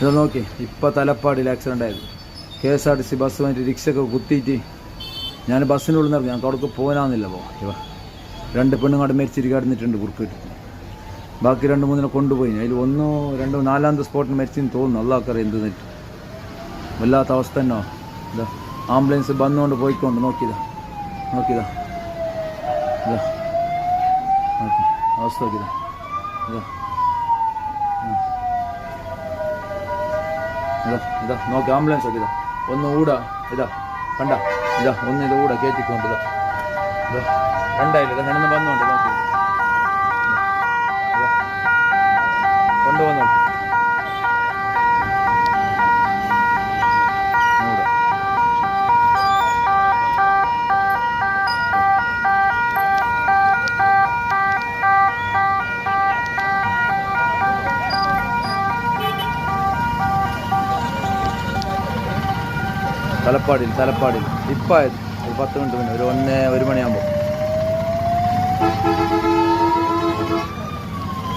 ഇത് നോക്കി ഇപ്പം തലപ്പാടിൽ ആക്സിഡന്റ് ആയത്. K S R T C bus വന്നിട്ട് റിക്ഷയൊക്കെ കുത്തിയിട്ട് ഞാൻ ബസ്സിനുള്ളിൽ നിന്ന് ഞാൻ തുടക്കം പോകാനാന്നില്ല പോ. ഇവ രണ്ട് പെണ്ണുങ്ങാട് മരിച്ചിട്ട് കിടന്നിട്ടുണ്ട് കുറുക്കിട്ട് ബാക്കി രണ്ട് മൂന്നിനെ കൊണ്ടുപോയി. അതിൽ ഒന്നോ രണ്ടോ നാലാമത്തെ സ്പോട്ടിന് മരിച്ചെന്ന് തോന്നുന്നു. അള്ളാഹ്ക്കറിയാം എന്ത് എന്നിട്ട് വല്ലാത്ത അവസ്ഥ തന്നോ. ഇതാ ആംബുലൻസ് വന്നുകൊണ്ട് പോയിക്കൊണ്ട് നോക്കിയതാ. നോക്കിയതാ. ഇതാ. അവസ്ഥ നോക്കിയതാ. ഇതാ. ഇതാ ഇതാ നോക്കി ആംബുലൻസ് ഒക്കെ ഇതാ. ഒന്ന് ഊടാ ഇതാ കണ്ട ഇതാ ഒന്ന് ഇത് ഊടാ കയറ്റിക്കൊണ്ട് ഇതാ. ഇതാ കണ്ടായില്ല ഇതാ ഞാനൊന്ന് വന്നോണ്ട് നോക്കി. തലപ്പാടിൽ തലപ്പാടിയിൽ. ഇപ്പായത് ഒരു പത്ത് മിനിറ്റ് മുന്നേ ഒരു ഒന്ന് ഒരു മണിയാകുമ്പോൾ.